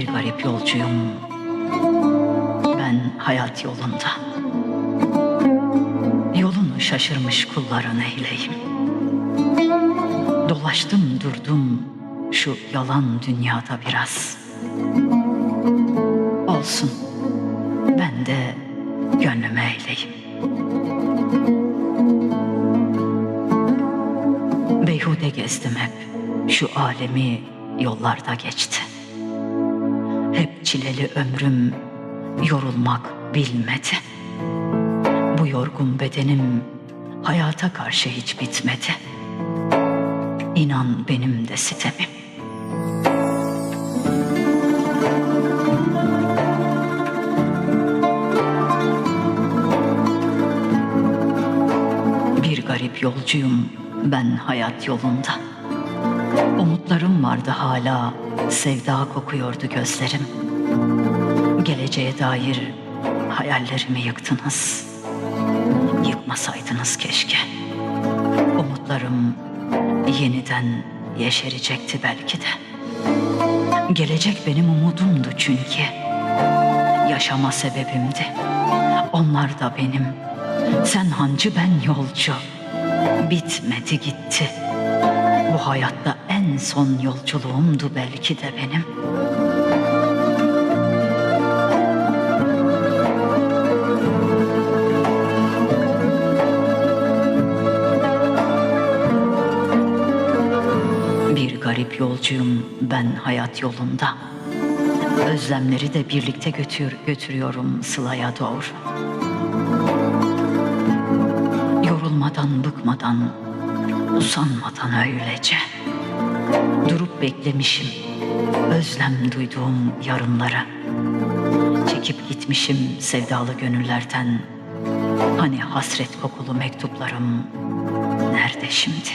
garip yolcuyum. Ben hayat yolunda. Yolunu şaşırmış kulların eyleyim. Dolaştım durdum şu yalan dünyada biraz. Olsun ben de gönlüme eyleyim. Beyhude gezdim hep şu alemi yollarda geçti. Çileli ömrüm yorulmak bilmedi. Bu yorgun bedenim hayata karşı hiç bitmedi. İnan benim de sitemim. Bir garip yolcuyum ben hayat yolunda. Umutlarım vardı hala, sevda kokuyordu gözlerim. Geleceğe dair hayallerimi yıktınız. Yıkmasaydınız keşke. Umutlarım yeniden yeşerecekti belki de. Gelecek benim umudumdu çünkü. Yaşama sebebimdi. Onlar da benim. Sen hancı ben yolcu. Bitmedi gitti. Bu hayatta en son yolculuğumdu belki de benim. Garip yolcuyum ben hayat yolunda. Özlemleri de birlikte götür, götürüyorum Sıla'ya doğru. Yorulmadan, bıkmadan, usanmadan öylece. Durup beklemişim, özlem duyduğum yarınlara. Çekip gitmişim sevdalı gönüllerden. Hani hasret kokulu mektuplarım nerede şimdi?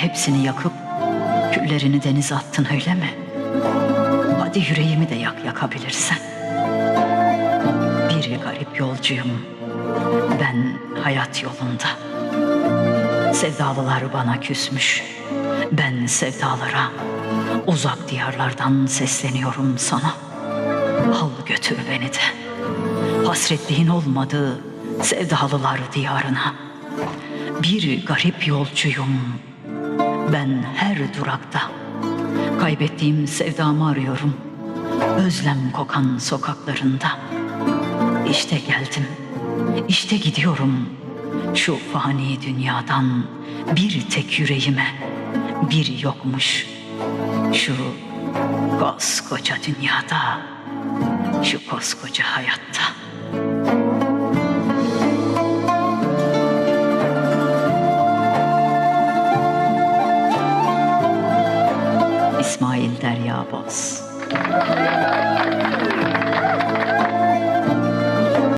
Hepsini yakıp küllerini denize attın öyle mi? Hadi yüreğimi de yak yakabilirsen. Bir garip yolcuyum. Ben hayat yolunda. Sevdalılar bana küsmüş. Ben sevdalara uzak diyarlardan sesleniyorum sana. Al götür beni de. Hasretliğin olmadığı sevdalılar diyarına. Bir garip yolcuyum. Ben her durakta kaybettiğim sevdamı arıyorum. Özlem kokan sokaklarında. İşte geldim. İşte gidiyorum. Şu fani dünyadan bir tek yüreğime bir yokmuş. Şu koskoca dünyada, şu koskoca hayatta. İsmail Derya Boz.